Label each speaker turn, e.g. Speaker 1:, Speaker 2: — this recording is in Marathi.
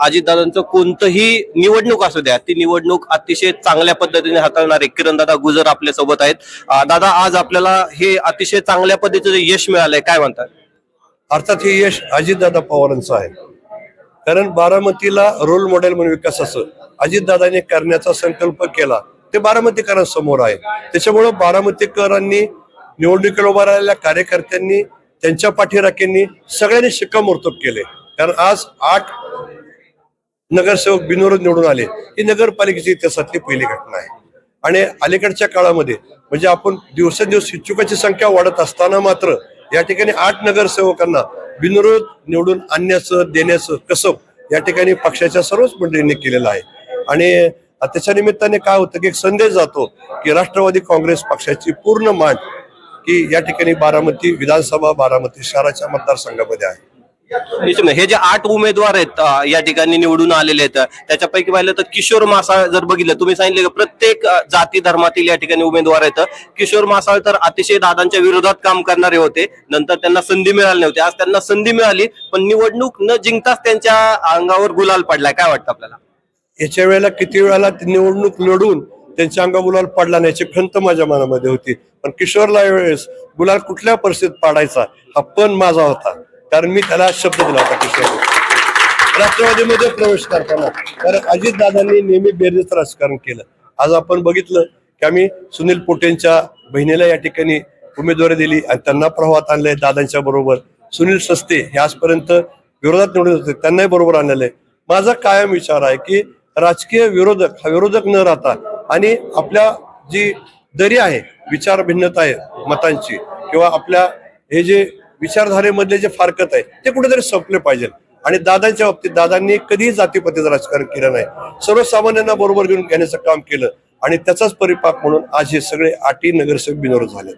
Speaker 1: अजितदादांचं कोणतंही निवडणूक असू द्या ती निवडणूक अतिशय चांगल्या पद्धतीने हाताळणारे किरणदादा गुजर आपल्यासोबत आहेत दादा आज आपल्याला हे अतिशय चांगल्या पद्धतीचं यश मिळालंय काय म्हणतात?
Speaker 2: अर्थात हे यश अजितदादा पवारांचं आहे. कारण बारामतीला रोल मॉडेल म्हणून विकासाचं अजितदादांनी करण्याचा संकल्प केला. ते बारामतीकरांसमोर आहे. त्याच्यामुळं बारामतीकरांनी निवडणुकीला उभा राहिलेल्या कार्यकर्त्यांनी त्यांच्या पाठीराख्यांनी सगळ्यांनी शिक्कामोर्तब केले. कारण आज आठ नगरसेवक बिनविरोध निवडून आले ही नगरपालिकेची इतिहासातली पहिली घटना आहे. आणि अलीकडच्या काळामध्ये म्हणजे आपण दिवसेंदिवस इच्छुकाची संख्या वाढत असताना मात्र या ठिकाणी आठ नगरसेवकांना बिनविरोध निवडून आणण्याचं देण्याचं कसब या ठिकाणी पक्षाच्या सर्वच मंडळींनी केलेलं आहे. आणि त्याच्या निमित्ताने काय होतं की एक संदेश जातो की राष्ट्रवादी काँग्रेस पक्षाची पूर्ण मांड की या ठिकाणी बारामती विधानसभा बारामती शहराच्या मतदारसंघामध्ये आहे.
Speaker 1: निश्चित हे जे आठ उमेदवार आहेत या ठिकाणी निवडून आलेले आहेत त्याच्यापैकी पाहिलं तर किशोर मासाळ जर बघितलं तुम्ही सांगितलं की प्रत्येक जाती धर्मातील या ठिकाणी उमेदवार आहेत. किशोर मासाळ तर अतिशय दादांच्या विरोधात काम करणारे होते. नंतर त्यांना संधी मिळाली नव्हती. आज त्यांना संधी मिळाली पण निवडणूक न जिंकताच त्यांच्या अंगावर गुलाल पडलाय. काय वाटतं आपल्याला?
Speaker 2: याच्या वेळेला किती वेळेला निवडणूक लढून त्यांच्या अंगा गुलाल पडला नाही याची खंत माझ्या मनामध्ये होती. पण किशोरला वेळेस गुलाल कुठल्या परिस्थितीत पाडायचा हा पण माझा होता. कारण मी त्याला शब्द दिला होता किशोर राष्ट्रवादीमध्ये प्रवेश करताना. कारण अजितदादांनी नेहमी बेरजेच राजकारण केलं. आज आपण बघितलं की आम्ही सुनील पोटेंच्या बहिणीला या ठिकाणी उमेदवारी दिली आणि त्यांना प्रवाहात आणलंय दादांच्या बरोबर. सुनील सस्ते हे आजपर्यंत विरोधात निवडत होते त्यांनाही बरोबर आणलेलं आहे. माझा कायम विचार आहे की राजकीय विरोधक हा विरोधक न राहता आणि आपल्या जी दरी आहे विचार भिन्नता आहे मतांची किंवा आपल्या हे जे विचारधारेमधले जे फारकत आहे ते कुठेतरी संपले पाहिजे. आणि दादांच्या बाबतीत दादांनी कधीही जातीपतीचं राजकारण केलं नाही सर्वसामान्यांना बरोबर घेऊन घेण्याचं काम केलं आणि त्याचाच परिपाक म्हणून आज हे सगळे आठी नगरसेवक बिनोर झाले